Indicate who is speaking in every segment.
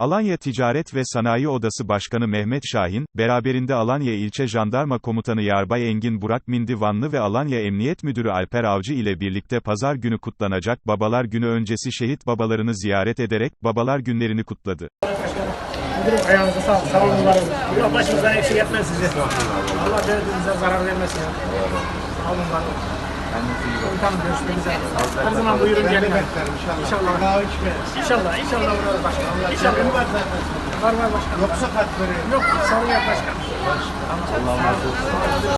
Speaker 1: Alanya Ticaret ve Sanayi Odası Başkanı Mehmet Şahin, beraberinde Alanya İlçe Jandarma Komutanı Yarbay Engin Burak Mindivanlı ve Alanya Emniyet Müdürü Alper Avcı ile birlikte pazar günü kutlanacak Babalar Günü öncesi şehit babalarını ziyaret ederek Babalar Günlerini kutladı.
Speaker 2: Müdürüm ayağınıza. Sağ olun var olun. Allah başımızdan eksik etmez sizi. Allah devletimize zarar vermesin. Sağ olun Her zaman buyurun gelin. İnşallah. Daha İnşallah. İnşallah uğrarız başkanım. İnşallah. Var. Var başkanım. Yoksa kaç veriyor? Yok. Sorun yok başkanım.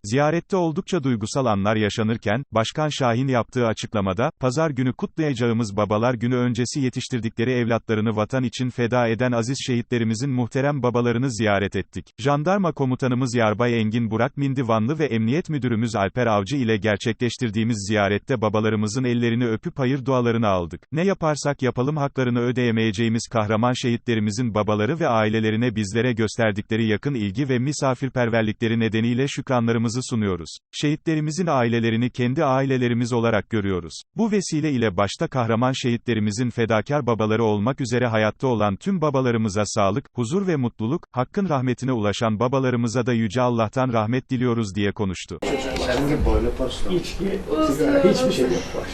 Speaker 1: Ziyarette oldukça duygusal anlar yaşanırken, Başkan Şahin yaptığı açıklamada, pazar günü kutlayacağımız Babalar Günü öncesi yetiştirdikleri evlatlarını vatan için feda eden aziz şehitlerimizin muhterem babalarını ziyaret ettik. Jandarma komutanımız Yarbay Engin Burak Mindivanlı ve Emniyet Müdürümüz Alper Avcı ile gerçekleştirdiğimiz ziyarette babalarımızın ellerini öpüp hayır dualarını aldık. Ne yaparsak yapalım haklarını ödeyemeyeceğimiz kahraman şehitlerimizin babaları ve ailelerine bizlere gösterdikleri yakın ilgi ve misafirperverlikleri nedeniyle şükranlarımızı sunuyoruz. Şehitlerimizin ailelerini kendi ailelerimiz olarak görüyoruz. Bu vesile ile başta kahraman şehitlerimizin fedakar babaları olmak üzere hayatta olan tüm babalarımıza sağlık, huzur ve mutluluk, hakkın rahmetine ulaşan babalarımıza da Yüce Allah'tan rahmet diliyoruz diye konuştu.
Speaker 3: Senin gibi böyle posta.
Speaker 2: İçki, sigara, hiçbir şey yok.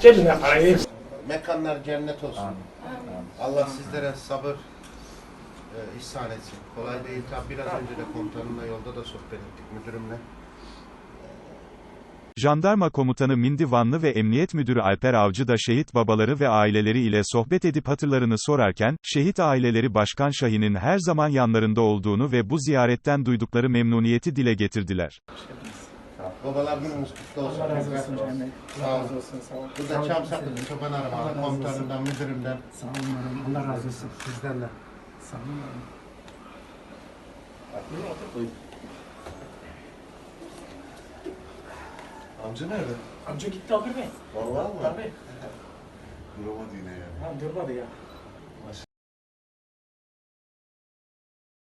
Speaker 2: Cebine parayı
Speaker 3: Mekanlar cennet olsun. Allah sizlere sabır e, ihsan etsin. Kolay değil. Tabi biraz önce de komutanımla yolda da sohbet ettik müdürümle.
Speaker 1: Jandarma komutanı Mindivanlı ve Emniyet Müdürü Alper Avcı da şehit babaları ve aileleri ile sohbet edip hatırlarını sorarken, şehit aileleri Başkan Şahin'in her zaman yanlarında olduğunu ve bu ziyaretten duydukları memnuniyeti dile getirdiler.
Speaker 3: Babalar günümüz kutlu olsun.
Speaker 2: Allah razı olsun.
Speaker 3: Sağ olun.
Speaker 2: olsun. Sağ olun.
Speaker 3: Burada Çam Saklı Çoban
Speaker 2: razı
Speaker 3: komutanından, müdürümden.
Speaker 2: Sağ olun. Allah razı olsun. Sizden de. Sağ olun. varım.
Speaker 3: Amca nerede?
Speaker 2: Amca gitti Abir Bey.
Speaker 3: Vallahi mı?
Speaker 2: Tabii.
Speaker 3: Duramadı yine ya.
Speaker 2: Ha, durmadı ya.